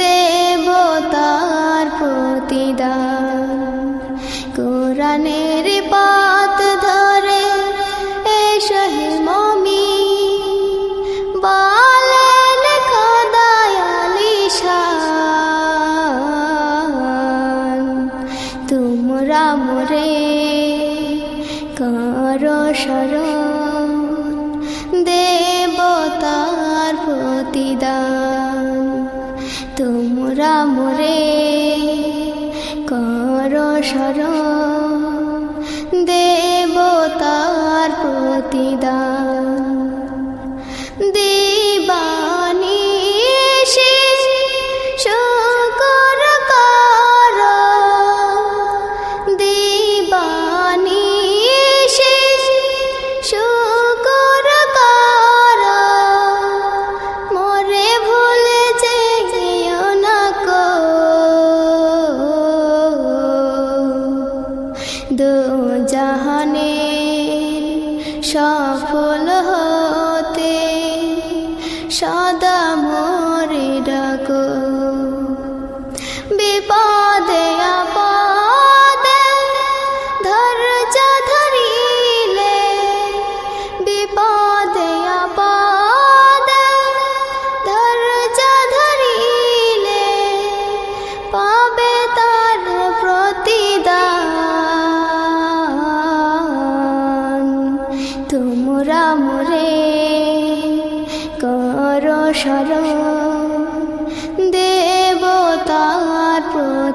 দেবতার প্রতিদান কোরআনের তোমরা মোরে কর স্মরণ জাহানে সফল হতে সদা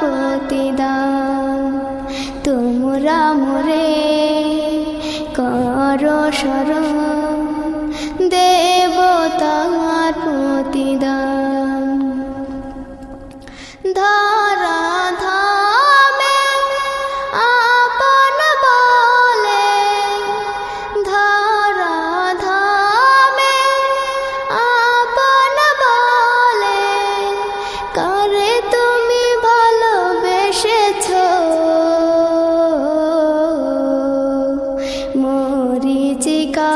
দেবতার মরিচিকার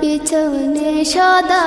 পিছনে সদা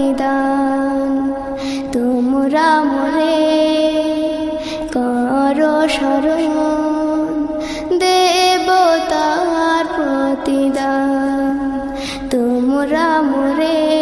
প্রতিদান তোমরা মরে কর স্মরণ দেবতার প্রতিদান। তোমরা মোরে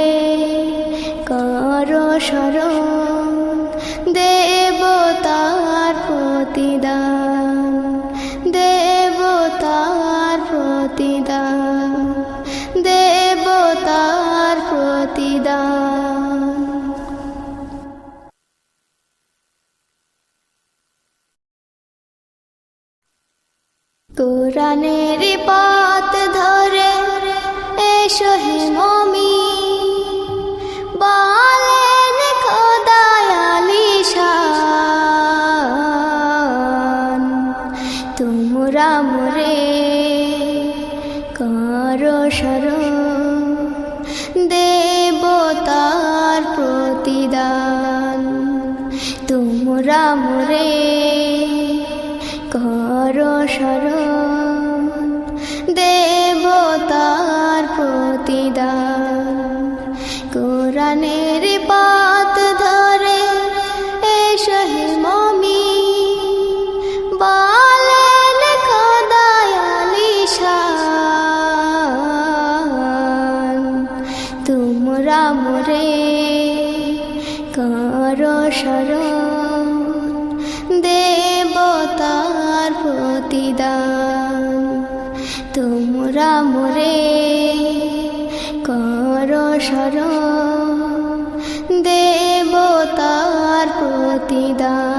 কোরআনের পথ ধরে এসো হে মমি বলেন খোদায়ালি শান তোমরা মোরে করো স্মরণ দেবতার প্রতিদান। তোমরা মোরে করো স্মরণ দেবতার প্রতিদান। কোরআনের পাত ধরে এসো হে মমি, বলেন খোদায়ালি তোমরা মোরে করো স্মরণ তোমরা মোরে করো সর দেবতার প্রতিদান।